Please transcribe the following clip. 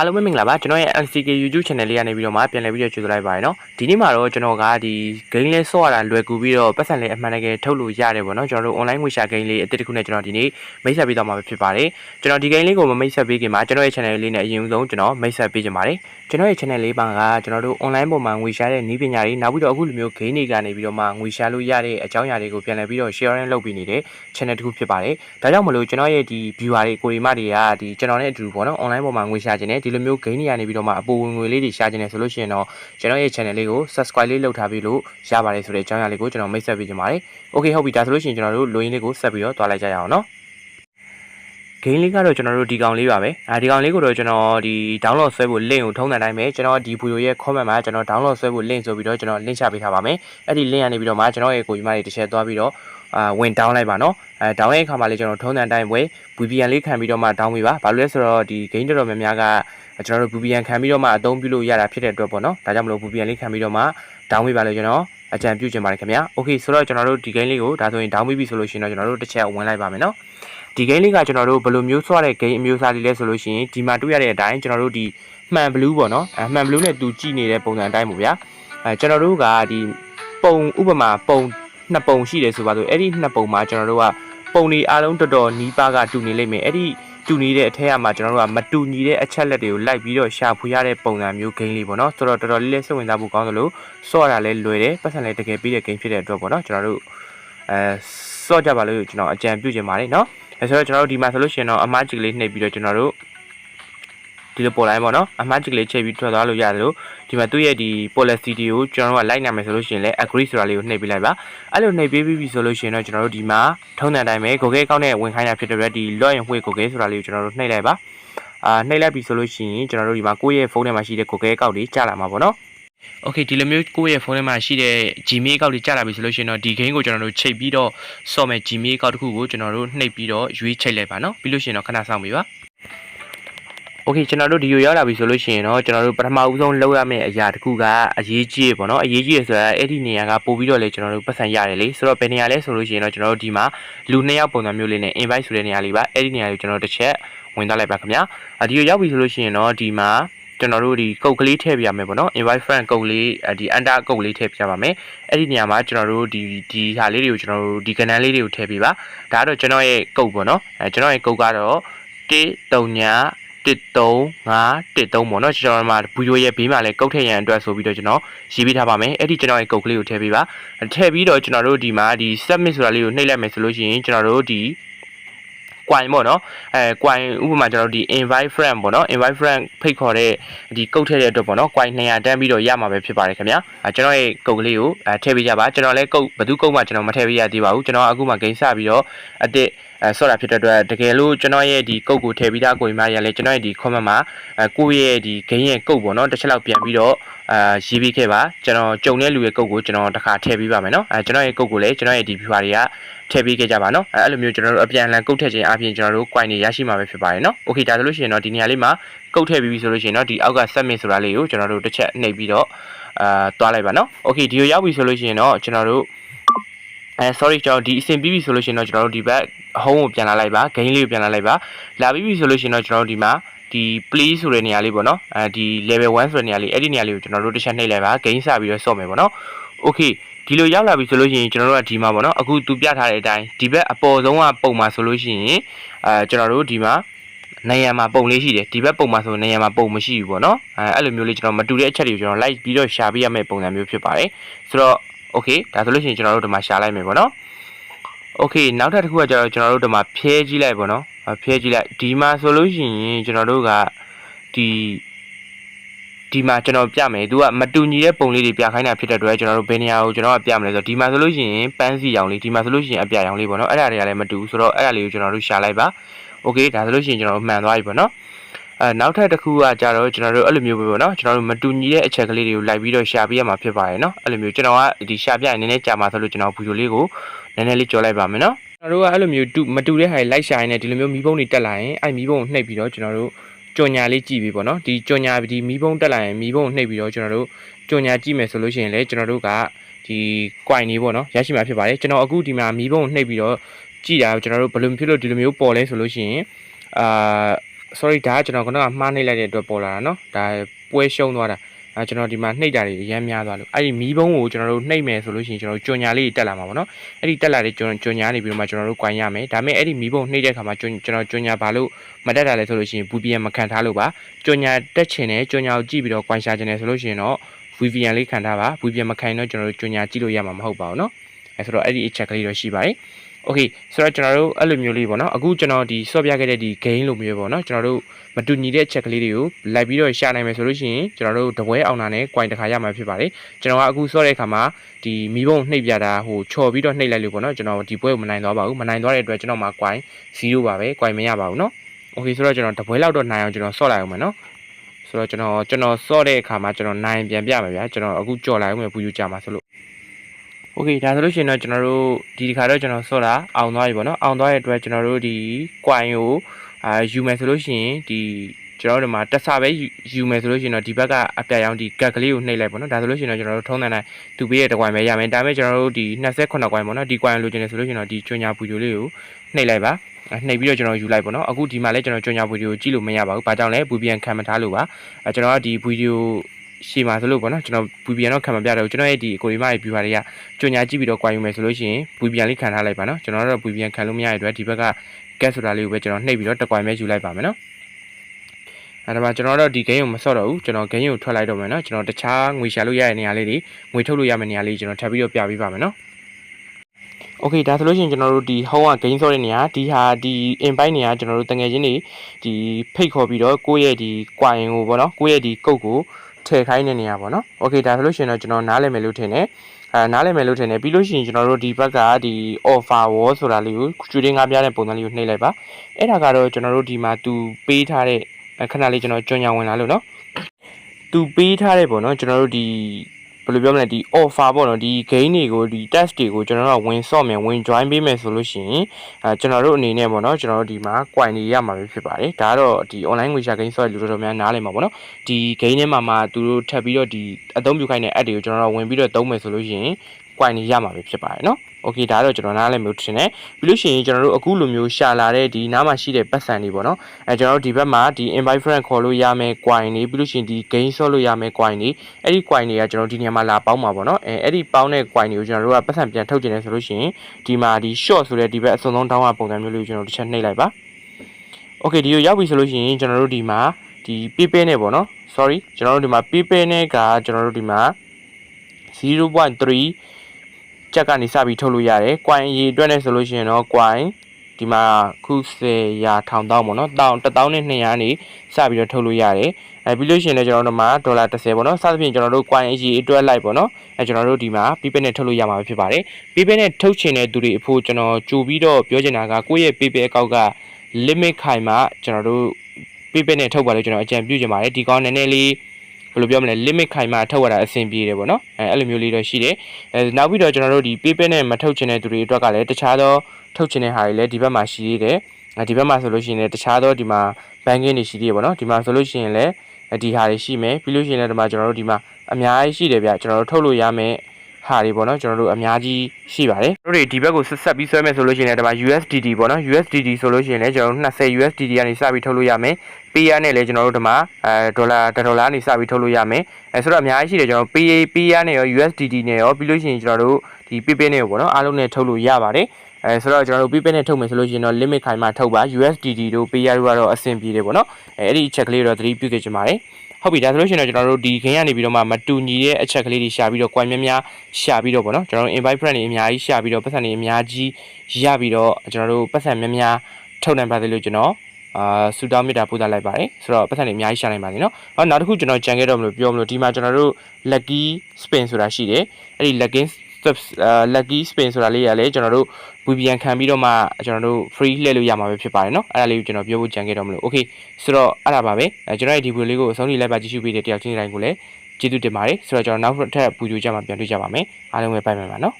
အားလုံးပဲမင်္ဂလာပါကျွန်တော်ရဲ့ LCK YouTube channel လေးကနေပြီးတော့မှပြန်လည်ပြီးတော့ကြိုဆိုလိုက်ပါရနော်ဒီနေ့မှာတော့ကျွန်တော်ကဒီ game လေးဆော့ရတာလွယ်ကူပြီးတော့ပတ်စံလေးအမှန်တကယ်ထုတ်လို့ရတယ်ပေါ့နော်ကျွန်တော်တို့ online ငွေရှာ game လေးအသစ်တစ်ခုနဲ့ကျွန်တော်ဒီနေ့မိတ်ဆက်ပေးသွားမှာဖြစ်ပါတယ်ကျွန်တော်ဒီ game လေးကိုမမိတ်ဆက်ပေးခင်မှာကျွန်တော်ရဲ့ channel လေးနဲ့အရင်ဆုံးကျွန်တော်မိတ်ဆက်ပေးချင်ပါတယ်ကျွန်တော်ရဲ့ channel လေးပါကကျွန်တော်တို့ online ပေါ်မှာငွေရှာတဲ့နည်းပညာတွေနောက်ပြီးတော့အခုလိုမျိုး game တွေကနေပြီးတော့မှငွေရှာလို့ရတဲ့အကြောင်းအရာတွေကိုပြန်လည်ပြီးတော့ sharing လုပ်ပေးနေတဲ့ channel တစ်ခုဖြစ်ပါတယ်ဒါကြောင့်မလို့ကျွန်တော်ရဲ့ဒီ viewer တွေကိုရီမတွေကဒီကျွန်တော်နဲ့အတူပေါ့နော် online ပေါ်မှာငွေရှာခြင်းနဲ့ဒီလိုမျိုး game တွေကနေပြီးတော့မှအပူဝင်ငွေလေးတွေရှာခြင်းနဲ့ဆိုလို့ရှိရင်တော့ကျွန်တော်ရဲ့ channel လေးကို subscribe လေးလုပ်ထားပြီးလို့ရပါတယ်ဆိုတဲ့အကြောင်းအရာလေးကိုကျွန်တော်မိတ်ဆက်ပေးချင်ပါတယ်။ Okay ဟုတ်ပြီဒါဆိုလို့ရှိရင်ကျွန်တော်တို့လိုရင်းလေးကိုဆက်ပြီးတော့တွားလိုက်ကြရအောင်နော်။ game လေးကတော့ကျွန်တော်တို့ဒီကောင်လေးပါပဲ။အဲဒီကောင်လေးကိုတော့ကျွန်တော်ဒီ download ဆွဲဖို့ link ကိုထုံးတဲ့အတိုင်းပဲကျွန်တော်ဒီ video ရဲ့ comment မှာကျွန်တော် download ဆွဲဖို့ link ဆိုပြီးတော့ကျွန်တော် link ချပေးထားပါမယ်။အဲ့ဒီ link ကနေပြီးတော့မှကျွန်တော်ရဲ့ကိုကြီးမလေးတစ်ချက်သွားပြီးတော့ အာဝင် down လိုက်ပါနော်။အဲ down ရဲ့အခါမှာလေးကျွန်တော်ထုံးတဲ့အတိုင်းပဲ VPN လေးခံပြီးတော့မှ down ပေးပါ။ဘာလို့လဲဆိုတော့ဒီ game တော်တော်များများကကျွန်တော်တို့ VPN ခံပြီးတော့မှအသုံးပြုလို့ရတာဖြစ်တဲ့အတွက်ပေါ့နော်။ဒါကြောင့်မလို့ VPN လေးခံပြီးတော့မှ down ပေးပါလို့ကျွန်တော်အကြံပြုချင်ပါတယ်ခင်ဗျာ။ Okay ဆိုတော့ကျွန်တော်တို့ဒီ game လေးကိုဒါဆိုရင် down ပေးပြီဆိုလို့ရှိရင်တော့ကျွန်တော်တို့တစ်ချက်ဝင်လိုက်ပါမယ်နော်။ဒီ game လေးကကျွန်တော်တို့ဘယ်လိုမျိုးဆွဲတဲ့ game အမျိုးအစားလေးလဲဆိုလို့ရှိရင်ဒီမှာတွေ့ရတဲ့အတိုင်းကျွန်တော်တို့ဒီမှန် blue ပေါ့နော်။အမှန် blue နဲ့တူကြည့်နေတဲ့ပုံစံအတိုင်းပေါ့ဗျာ။အဲကျွန်တော်တို့ကဒီပုံဥပမာပုံ နှစ်ပုံရှိတယ်ဆိုပါတော့အဲ့ဒီနှစ်ပုံမှာကျွန်တော်တို့ကပုံတွေအားလုံးတော်တော်နီးပါးကတူနေလိမ့်မယ်။အဲ့ဒီတူနေတဲ့အထက်ကမှကျွန်တော်တို့ကမတူညီတဲ့အချက်လက်တွေကိုလိုက်ပြီးတော့ရှာဖွေရတဲ့ပုံစံမျိုး game လေးပေါ့နော်ဆိုတော့တော်တော်လေးလေးစိတ်ဝင်စားဖို့ကောင်းသလိုစော့ရတာလည်းလွယ်တယ်ပတ်စံလည်းတကယ်ပြီးတဲ့ game ဖြစ်တဲ့အတွက်ပေါ့နော်ကျွန်တော်တို့အဲစော့ကြပါလို့ကျွန်တော်အကြံပြုချင်ပါတယ်နော်အဲဆိုတော့ကျွန်တော်တို့ဒီမှာဆိုလို့ရှိရင်တော့အမားချစ်ကလေးနှိပ်ပြီးတော့ကျွန်တော်တို့ ဒီလိုပေါ်လိုက်ပေါ့နော်အမှားချစ်ကလေးချိန်ပြီးထွက်သွားလို့ရတယ်လို့ဒီမှာသူ့ရဲ့ဒီ policy တွေကိုကျွန်တော်တို့ကလိုက်နိုင်မယ်ဆိုလို့ရှိရင်လည်း agree ဆိုတာလေးကိုနှိပ်ပေးလိုက်ပါအဲ့လိုနှိပ်ပေးပြီးပြီဆိုလို့ရှိရင်တော့ကျွန်တော်တို့ဒီမှာထုံးတဲ့အတိုင်းပဲ Google account နဲ့ဝင်ခိုင်းတာဖြစ်တဲ့အတွက်ဒီ login ဝှေ့ Google ဆိုတာလေးကိုကျွန်တော်တို့နှိပ်လိုက်ပါအာနှိပ်လိုက်ပြီဆိုလို့ရှိရင်ကျွန်တော်တို့ဒီမှာကိုယ့်ရဲ့ဖုန်းထဲမှာရှိတဲ့ Google account တွေကြာလာမှာပေါ့နော် Okay ဒီလိုမျိုးကိုယ့်ရဲ့ဖုန်းထဲမှာရှိတဲ့ Gmail account တွေကြာလာပြီဆိုလို့ရှိရင်တော့ဒီ game ကိုကျွန်တော်တို့ချိန်ပြီးတော့ဆော့မဲ့ Gmail account တစ်ခုကိုကျွန်တော်တို့နှိပ်ပြီးတော့ရွေးချိတ်လိုက်ပါနော်ပြီးလို့ရှိရင်တော့ခဏစောင့်ပေးပါ Okay ကျွန်တော်တို့ဒီကိုရောက်လာပြီဆိုလို့ရှိရင်တော့ကျွန်တော်တို့ပထမဦးဆုံးလုပ်ရမယ့်အရာတစ်ခုကအရေးကြီးပေါ့နော်အရေးကြီးရဆိုတာအဲ့ဒီနေရာကပို့ပြီးတော့လေကျွန်တော်တို့ပတ်စံရတယ်လေဆိုတော့ဘယ်နေရာလဲဆိုလို့ရှိရင်တော့ကျွန်တော်တို့ဒီမှာလူနှစ်ယောက်ပုံစံမျိုးလေးနဲ့ invite ဆိုတဲ့နေရာလေးပါအဲ့ဒီနေရာကိုကျွန်တော်တစ်ချက်ဝင်သွားလိုက်ပါခင်ဗျာဒီကိုရောက်ပြီဆိုလို့ရှိရင်တော့ဒီမှာကျွန်တော်တို့ဒီကုတ်ကလေးထည့်ပြရမယ်ပေါ့နော် invite friend ကုတ်လေးဒီ under ကုတ်လေးထည့်ပြရပါမယ်အဲ့ဒီနေရာမှာကျွန်တော်တို့ဒီဒီဟာလေးတွေကိုကျွန်တော်တို့ဒီကဏ္ဍလေးတွေကိုထည့်ပြပါဒါကတော့ကျွန်တော်ရဲ့ကုတ်ပေါ့နော်အဲကျွန်တော်ရဲ့ကုတ်ကတော့1 3 ညာ13 5 13ပေါ့နော်ကျွန်တော်မှာဘူယိုရဲ့ဘေးမှာလည်းကုတ်ထည့်ရန်အတွက်ဆိုပြီးတော့ကျွန်တော်ရေးပေးထားပါမယ်အဲ့ဒီကျွန်တော်ရဲ့ကုတ်ကလေးကိုထည့်ပေးပါထည့်ပြီးတော့ကျွန်တော်တို့ဒီမှာဒီ submit ဆိုတာလေးကိုနှိပ်လိုက်မယ်ဆိုလို့ရှိရင်ကျွန်တော်တို့ဒီ coin ပေါ့နော်အဲ coin ဥပမာကျွန်တော်တို့ဒီ invite friend ပေါ့နော် invite friend ဖိတ်ခေါ်တဲ့ဒီကုတ်ထည့်တဲ့အတွက်ပေါ့နော် coin 200တန်းပြီးတော့ရမှာပဲဖြစ်ပါတယ်ခင်ဗျာအဲကျွန်တော်ရဲ့ကုတ်ကလေးကိုအဲထည့်ပေးကြပါကျွန်တော်လည်းကုတ်ဘယ်သူကုတ်မှကျွန်တော်မထည့်ပေးရသေးပါဘူးကျွန်တော်အခုမှဂိမ်းစပြီးတော့အစ်စ် အဲဆော့တာဖြစ်တဲ့အတွက်တကယ်လို့ကျွန်တော်ရဲ့ဒီကုတ်ကိုထည့်ပြီးသားကိုကြီးမရလဲကျွန်တော်ရဲ့ဒီ comment မှာအဲကိုယ့်ရဲ့ဒီဂိမ်းရဲ့ကုတ်ပေါ့နော်တစ်ချက်လောက်ပြန်ပြီးတော့အာရေးပြီးခဲ့ပါကျွန်တော်ကြုံတဲ့လူရဲ့ကုတ်ကိုကျွန်တော်တစ်ခါထည့်ပေးပါမယ်နော်အဲကျွန်တော်ရဲ့ကုတ်ကိုလည်းကျွန်တော်ရဲ့ဒီ viewer တွေကထည့်ပေးခဲ့ကြပါနော်အဲအဲ့လိုမျိုးကျွန်တော်တို့အပြန်အလှန်ကုတ်ထည့်ခြင်းအပြင်ကျွန်တော်တို့ coin တွေရရှိမှာပဲဖြစ်ပါတယ်နော်โอเคဒါဆိုလို့ရှိရင်တော့ဒီနေရာလေးမှာကုတ်ထည့်ပြီးပြီဆိုလို့ရှိရင်တော့ဒီအောက်က submit ဆိုတာလေးကိုကျွန်တော်တို့တစ်ချက်နှိပ်ပြီးတော့အာတွားလိုက်ပါနော်โอเคဒီကိုရောက်ပြီဆိုလို့ရှိရင်တော့ကျွန်တော်တို့အဲ sorry ကျွန်တော်ဒီအဆင်ပြီးပြီဆိုလို့ရှိရင်တော့ကျွန်တော်တို့ဒီဘက် home ကိုပြန်လာလိုက်ပါ gain လေးကိုပြန်လာလိုက်ပါလာပြီးပြီဆိုလို့ရှိရင်တော့ကျွန်တော်တို့ဒီမှာဒီ play ဆိုတဲ့နေရာလေးပေါ့နော်အဲဒီ level 1ဆိုတဲ့နေရာလေးအဲ့ဒီနေရာလေးကိုကျွန်တော်တို့တစ်ချက်နှိပ်လိုက်ပါ gain စပြီးတော့ဆော့မယ်ပေါ့နော် okay ဒီလိုရောက်လာပြီဆိုလို့ရှိရင်ကျွန်တော်တို့ကဒီမှာပေါ့နော်အခုသူပြထားတဲ့အတိုင်းဒီဘက်အပေါ်ဆုံးကပုံမှာဆိုလို့ရှိရင်အဲကျွန်တော်တို့ဒီမှာနေရာမှာပုံလေးရှိတယ်ဒီဘက်ပုံမှာဆိုနေရာမှာပုံမရှိဘူးပေါ့နော်အဲအဲ့လိုမျိုးလေးကျွန်တော်မတူတဲ့အချက်တွေကိုကျွန်တော်လိုက်ပြီးတော့ရှာပေးရမယ့်ပုံစံမျိုးဖြစ်ပါတယ်ဆိုတော့ okay ဒါဆိုလို့ရှိရင်ကျွန်တော်တို့ဒီမှာရှာလိုက်မယ်ပေါ့နော် okay နောက်ထပ်တစ်ခုကကျတော့ကျွန်တော်တို့ဒီမှာဖြဲကြည့်လိုက်ပေါ့နော်ဖြဲကြည့်လိုက်ဒီမှာဆိုလို့ရှိရင်ကျွန်တော်တို့ကဒီဒီမှာကျွန်တော်ပြမယ်သူကမတူညီတဲ့ပုံလေးတွေပြခိုင်းတာဖြစ်တဲ့အတွက်ကျွန်တော်တို့ဘယ်နေရာကိုကျွန်တော်ကပြမလဲဆိုတော့ဒီမှာဆိုလို့ရှိရင်ပန်းစီရောင်လေးဒီမှာဆိုလို့ရှိရင်အပြာရောင်လေးပေါ့နော်အဲ့ဒါတွေကလည်းမတူဘူးဆိုတော့အဲ့ဒါလေးကိုကျွန်တော်တို့ရှာလိုက်ပါโอเคဒါဆိုလို့ရှိရင်ကျွန်တော်တို့မှန်သွားပြီပေါ့နော် အဲနောက်ထပ်တစ်ခုကကြတော့ကျွန်တော်တို့အဲ့လိုမျိုးပဲပေါ့နော်ကျွန်တော်တို့မတူညီတဲ့အချက်ကလေးတွေကိုလိုက်ပြီးတော့ရှာပြရမှာဖြစ်ပါတယ်နော်အဲ့လိုမျိုးကျွန်တော်ကဒီရှာပြရင်နည်းနည်းကြာမှာဆိုလို့ကျွန်တော်ဗီဒီယိုလေးကိုနည်းနည်းလေးကြော်လိုက်ပါမယ်နော်ကျွန်တော်တို့ကအဲ့လိုမျိုးတူမတူတဲ့ဟာတွေလိုက်ရှာရင်လည်းဒီလိုမျိုးမီးပုံးတွေတက်လာရင်အဲ့မီးပုံးကိုနှိပ်ပြီးတော့ကျွန်တော်တို့ကြော်ညာလေးကြည့်ပြီပေါ့နော်ဒီကြော်ညာဒီမီးပုံးတက်လာရင်မီးပုံးကိုနှိပ်ပြီးတော့ကျွန်တော်တို့ကြော်ညာကြည့်မယ်ဆိုလို့ရှိရင်လည်းကျွန်တော်တို့ကဒီ coin လေးပေါ့နော်ရရှိမှာဖြစ်ပါတယ်ကျွန်တော်အခုဒီမှာမီးပုံးကိုနှိပ်ပြီးတော့ကြည့်တာကျွန်တော်တို့ဘယ်လိုဖြစ်လို့ဒီလိုမျိုးပေါ်လဲဆိုလို့ရှိရင်အာ sorry ဒါကကျွန်တော်ခုနကမှားနှိပ်လိုက်တဲ့အတွက်ပေါ်လာတာเนาะဒါပွဲရှုံးသွားတာအဲကျွန်တော်ဒီမှာနှိပ်တာတွေအများများသွားလို့အဲ့ဒီမီးဘုံကိုကျွန်တော်တို့နှိပ်မယ်ဆိုလို့ရှိရင်ကျွန်တော်တို့ကြွညာလေးတက်လာမှာပေါ့နော်အဲ့ဒီတက်လာတဲ့ကြွကြွညာနေပြီးတော့မှကျွန်တော်တို့꽌ရမယ်ဒါပေမဲ့အဲ့ဒီမီးဘုံနှိပ်တဲ့အခါမှာကျွန်တော်ကြွညာဘာလို့မတက်တာလဲဆိုလို့ရှိရင် VPN မခံထားလို့ပါကြွညာတက်ချင်တယ်ကြွညာကိုကြည့်ပြီးတော့꽌ရှာချင်တယ်ဆိုလို့ရှိရင်တော့ VPN လေးခံထားပါ VPN မခံရင်တော့ကျွန်တော်တို့ကြွညာကြည့်လို့ရမှာမဟုတ်ပါဘူးเนาะအဲဆိုတော့အဲ့ဒီအချက်ကလေးတော့ရှိပါတယ် โอเคဆိုတော့ကျွန်တော်တို့အဲ့လိုမျိုးလေးပေါ့နော်အခုကျွန်တော်ဒီဆော့ပြခဲ့တဲ့ဒီ gain လိုမျိုးပေါ့နော်ကျွန်တော်တို့မတူညီတဲ့ချက်ကလေးတွေကိုလိုက်ပြီးတော့ရှာနိုင်မယ်ဆိုလို့ရှိရင်ကျွန်တော်တို့တပွဲအောင်တာနဲ့ coin တစ်ခါရမှာဖြစ်ပါတယ်ကျွန်တော်ကအခုဆော့တဲ့အခါမှာဒီမီးပုံနှိပ်ပြတာဟိုချော်ပြီးတော့နှိပ်လိုက်လို့ပေါ့နော်ကျွန်တော်ဒီပွဲကိုမနိုင်သွားပါဘူးမနိုင်သွားတဲ့အတွက်ကျွန်တော်မှာ coin 0ပါပဲ coin မရပါဘူးเนาะโอเคဆိုတော့ကျွန်တော်တပွဲလောက်တော့နိုင်အောင်ကျွန်တော်ဆော့လိုက်အောင်မယ်เนาะဆိုတော့ကျွန်တော်ကျွန်တော်ဆော့တဲ့အခါမှာကျွန်တော်နိုင်ပြန်ပြမယ်ဗျာကျွန်တော်အခုကြော်လိုက်အောင်မယ်ပူယူကြမှာဆိုလို့ โอเคဒါဆိုလို့ရှိရင်တော့ကျွန်တော်တို့ဒီတစ်ခါတော့ကျွန်တော်ဆော့တာအောင်သွားပြီပေါ့နော်အောင်သွားတဲ့အတွက်ကျွန်တော်တို့ဒီ coin ကိုအာယူမယ်ဆိုလို့ရှိရင်ဒီကျွန်တော်တို့ဒီမှာတက်ဆာပဲယူမယ်ဆိုလို့ရှိရင်တော့ဒီဘက်ကအပြတ်ရောင်းဒီကက်ကလေးကိုနှိပ်လိုက်ပေါ့နော်ဒါဆိုလို့ရှိရင်တော့ကျွန်တော်တို့ထုံးတဲ့တိုင်းသူပေးတဲ့တစ် coin ပဲရမယ်ဒါပေမဲ့ကျွန်တော်တို့ဒီ28 coin ပေါ့နော်ဒီ coin လိုချင်တယ်ဆိုလို့ရှိရင်တော့ဒီကျွညာပူဂျိုလေးကိုနှိပ်လိုက်ပါနှိပ်ပြီးတော့ကျွန်တော်ယူလိုက်ပေါ့နော်အခုဒီမှာလည်းကျွန်တော်ကျွညာဗီဒီယိုကြည့်လို့မရပါဘူး။ဘာကြောင့်လဲ VPN ခံမထားလို့ပါ။အဲကျွန်တော်ကဒီဗီဒီယို ရှေ့မှာဆိုလို့ပေါ့နော်ကျွန်တော် VPN တော့ခံမပြတော့ဘူးကျွန်တော်ရဲ့ဒီကိုရီမာရဲ့ viewer တွေကကျွညာကြည့်ပြီးတော့ကြွားယူမယ်ဆိုလို့ရှိရင် VPN လေးခံထားလိုက်ပါနော်ကျွန်တော်တို့ VPN ခံလို့မရတဲ့အတွက်ဒီဘက်က get ဆိုတာလေးကိုပဲကျွန်တော်နှိပ်ပြီးတော့တစ်ကွိုင်ပဲယူလိုက်ပါမယ်နော်အဲဒါမှကျွန်တော်တို့ဒီ game ကိုမဆော့တော့ဘူးကျွန်တော် game ကိုထွက်လိုက်တော့မယ်နော်ကျွန်တော်တခြားငွေရှာလို့ရတဲ့နေရာလေးတွေငွေထုတ်လို့ရမယ့်နေရာလေးကျွန်တော်ထပ်ပြီးတော့ပြပေးပါမယ်နော်โอเคဒါဆိုလို့ရှိရင်ကျွန်တော်တို့ဒီ home က game ဆော့တဲ့နေရာဒီဟာဒီ invite နေရာကျွန်တော်တို့တငယ်ချင်းတွေဒီဖိတ်ခေါ်ပြီးတော့ကိုယ့်ရဲ့ဒီ coin ကိုပေါ့နော်ကိုယ့်ရဲ့ဒီ code ကို ထည့်ခိုင်းတဲ့နေရာပေါ့နော်โอเคဒါဆိုလို့ရှိရင်တော့ကျွန်တော်နားလည်မယ်လို့ထင်တယ်အဲနားလည်မယ်လို့ထင်တယ်ပြီးလို့ရှိရင်ကျွန်တော်တို့ဒီဘက်ကဒီ offer wall ဆိုတာလေးကိုကျွေးတင်းငါးပြားတဲ့ပုံစံလေးကိုနှိပ်လိုက်ပါအဲ့ဒါကတော့ကျွန်တော်တို့ဒီမှာသူပေးထားတဲ့ခဏလေးကျွန်တော်ကြွညာဝင်လာလို့နော်သူပေးထားတဲ့ပေါ့နော်ကျွန်တော်တို့ဒီ ဘယ်လိုပြောမလဲဒီ offer ပေါ့နော်ဒီ gain တွေကိုဒီ test တွေကိုကျွန်တော်တို့ကဝင်ဆော့မယ်ဝင် join ပေးမယ်ဆိုလို့ရှိရင်အဲကျွန်တော်တို့အနေနဲ့ပေါ့နော်ကျွန်တော်တို့ဒီမှာ coin တွေရမှာပဲဖြစ်ပါတယ်ဒါကတော့ဒီ online ငွေရှာ gain ဆော့တဲ့လူတော်တော်များနားလည်မှာပေါ့နော်ဒီ gain ထဲမှာမှသူတို့ထပ်ပြီးတော့ဒီအသုံးပြုခိုင်းတဲ့ app တွေကိုကျွန်တော်တို့ဝင်ပြီးတော့သုံးမယ်ဆိုလို့ရှိရင် coin တွေရမှာပဲဖြစ်ပါတယ်နော်โอเคဒါတော့ကျွန်တော်နားလည်မျိုးထင်တယ်ပြီးလို့ရှိရင်ကျွန်တော်တို့အခုလိုမျိုးရှာလာတဲ့ဒီနားမှာရှိတဲ့ပတ်စံတွေပေါ့နော်အဲကျွန်တော်တို့ဒီဘက်မှာဒီ invite friend ခေါ်လို့ရမယ် coin တွေပြီးလို့ရှိရင်ဒီ gain ဆော့လို့ရမယ် coin တွေအဲ့ဒီ coin တွေကကျွန်တော်ဒီနေရာမှာလာပေါင်းပါပေါ့နော်အဲအဲ့ဒီပေါင်းတဲ့ coin တွေကိုကျွန်တော်တို့ကပတ်စံပြန်ထုတ်ကျင်တယ်ဆိုလို့ရှိရင်ဒီမှာဒီ short ဆိုတဲ့ဒီဘက်အစုံဆုံးတောင်းရပုံစံမျိုးလေးကိုကျွန်တော်တစ်ချက်နှိပ်လိုက်ပါโอเคဒီကိုရောက်ပြီဆိုလို့ရှိရင်ကျွန်တော်တို့ဒီမှာဒီ PayPay နဲ့ပေါ့နော် sorry ကျွန်တော်တို့ဒီမှာ PayPay နဲ့ကကျွန်တော်တို့ဒီမှာ0.3 ကြက်ကနေစပြီးထုတ်လို့ရတယ်။ coin အရေးအတွက်နဲ့ဆိုလို့ရှိရင်တော့ coin ဒီမှာခု10ရာထောင်တောင်းပေါ့နော်။တောင်း1000နဲ့200နေစပြီးတော့ထုတ်လို့ရတယ်။အဲပြီးလို့ရှိရင်လည်းကျွန်တော်တို့မှာဒေါ်လာ30ပေါ့နော်။စသဖြင့်ကျွန်တော်တို့ coin အရေးအတွက်လိုက်ပေါ့နော်။အဲကျွန်တော်တို့ဒီမှာ PayPal နဲ့ထုတ်လို့ရမှာဖြစ်ပါတယ်။ PayPal နဲ့ထုတ်ချင်တဲ့သူတွေအဖို့ကျွန်တော်ကြိုပြီးတော့ပြောချင်တာကကိုယ့်ရဲ့ PayPal account က limit ခိုင်မှကျွန်တော်တို့ PayPal နဲ့ထုတ်ပါလို့ကျွန်တော်အကြံပြုချင်ပါတယ်။ဒီကောင်နည်းနည်းလေး ဘယ်လိုပြောမလဲ limit ခိုင်မှထုတ်ရတာအဆင်ပြေတယ်ပေါ့နော်အဲအဲ့လိုမျိုးလေးတော့ရှိတယ်အဲနောက်ပြီးတော့ကျွန်တော်တို့ဒီ PayPal နဲ့မထုတ်ချင်တဲ့သူတွေအတွက်ကလည်းတခြားသောထုတ်ချင်တဲ့ဟာတွေလည်းဒီဘက်မှာရှိသေးတယ်ဒီဘက်မှာဆိုလို့ရှိရင်လည်းတခြားသောဒီမှာ banking တွေရှိသေးတယ်ပေါ့နော်ဒီမှာဆိုလို့ရှိရင်လည်းဒီဟာတွေရှိမယ်ပြီးလို့ရှိရင်လည်းဒီမှာကျွန်တော်တို့ဒီမှာအများကြီးရှိတယ်ဗျကျွန်တော်တို့ထုတ်လို့ရမယ် ဟာတွေပေါ့နော်ကျွန်တော်တို့အများကြီးရှိပါတယ်တို့တွေဒီဘက်ကိုဆက်ဆက်ပြီးဆွဲမယ်ဆိုလို့ရှိရင်လည်းဒီမှာ USDT ပေါ့နော် USDT ဆိုလို့ရှိရင်လည်းကျွန်တော်တို့20 USDT ကနေစပြီးထုတ်လို့ရမယ်ပေးရနဲ့လည်းကျွန်တော်တို့ဒီမှာအဲဒေါ်လာဒေါ်လာနေစပြီးထုတ်လို့ရမယ်အဲဆိုတော့အများကြီးရှိတယ်ကျွန်တော်ပေးပေးရနဲ့ရော USDT နဲ့ရောပြီးလို့ရှိရင်ကျွန်တော်တို့ဒီ PayPay နဲ့ရောပေါ့နော်အားလုံးနဲ့ထုတ်လို့ရပါတယ်အဲဆိုတော့ကျွန်တော်တို့ PayPay နဲ့ထုတ်မယ်ဆိုလို့ရှိရင်တော့ limit ခိုင်မှထုတ်ပါ USDT တို့ပေးရတို့ကတော့အဆင်ပြေတယ်ပေါ့နော်အဲအဲ့ဒီအချက်ကလေးတော့သတိပြုစေချင်ပါတယ် ဟုတ်ပြီဒါဆိုလို့ရှိရင်တော့ကျွန်တော်တို့ဒီခင်းရနေပြီးတော့မှမတူညီတဲ့အချက်ကလေးတွေရှာပြီးတော့ coin များများရှာပြီးတော့ပေါ့နော်ကျွန်တော်တို့ invite friend တွေအများကြီးရှာပြီးတော့ပတ်စံတွေအများကြီးရပြီးတော့ကျွန်တော်တို့ပတ်စံများများထုတ်နိုင်ပါသေးလို့ကျွန်တော်အာဆူတောင်းမြစ်တာပို့သလိုက်ပါတယ်ဆိုတော့ပတ်စံတွေအများကြီးရှာနိုင်ပါသေးနော်ဟောနောက်တစ်ခုကျွန်တော်ကြံခဲ့တော့မလို့ပြောမလို့ဒီမှာကျွန်တော်တို့ lucky spin ဆိုတာရှိတယ်အဲ့ဒီ lucky lucky spin ဆိုတာလေးရလဲကျွန်တော်တို့ VPN ခံပြီးတော့မှကျွန်တော်တို့ free လှည့်လို့ရမှာပဲဖြစ်ပါတယ်เนาะအဲ့ဒါလေးကိုကျွန်တော်ပြောဖို့ကြံခဲ့တော့မလို့ okay ဆိုတော့အဲ့ဒါပါပဲကျွန်တော်ရဲ့ဒီ video လေးကိုအဆုံးထိလိုက်ပါကြည့်ရှုပေးတဲ့တယောက်ချင်းတိုင်းကိုလည်းကျေးဇူးတင်ပါတယ်ဆိုတော့ကျွန်တော်နောက်ထပ်ဗီဒီယိုကြမှာပြန်တွေ့ကြပါမယ်အားလုံးပဲဘိုင်မယ်ပါเนาะ